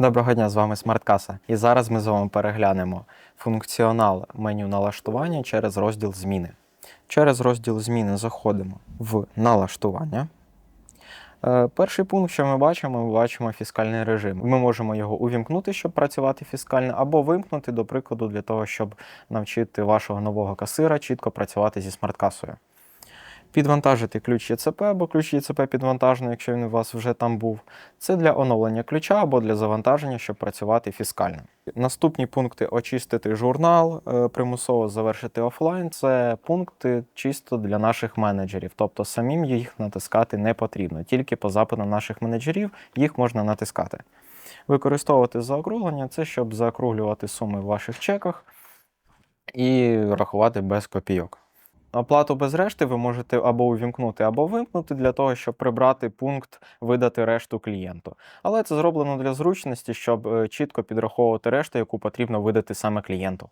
Доброго дня, з вами Смарткаса. І зараз ми з вами переглянемо функціонал меню налаштування через розділ зміни. Через розділ зміни заходимо в налаштування. Е, Перший пункт, що ми бачимо, ми бачимо фіскальний режим. Ми можемо його увімкнути, щоб працювати фіскально, або вимкнути, до прикладу, для того, щоб навчити вашого нового касира чітко працювати зі смарткасою. Підвантажити ключ ЄЦП або ключ ЄЦП підвантажений, якщо він у вас вже там був. Це для оновлення ключа або для завантаження, щоб працювати фіскально. Наступні пункти очистити журнал, е, примусово завершити офлайн. Це пункти чисто для наших менеджерів, тобто самим їх натискати не потрібно. Тільки по запитам наших менеджерів їх можна натискати. Використовувати заокруглення це щоб заокруглювати суми в ваших чеках і рахувати без копійок. Оплату без решти ви можете або увімкнути, або вимкнути для того, щоб прибрати пункт видати решту клієнту. Але це зроблено для зручності, щоб е, чітко підраховувати решту, яку потрібно видати саме клієнту.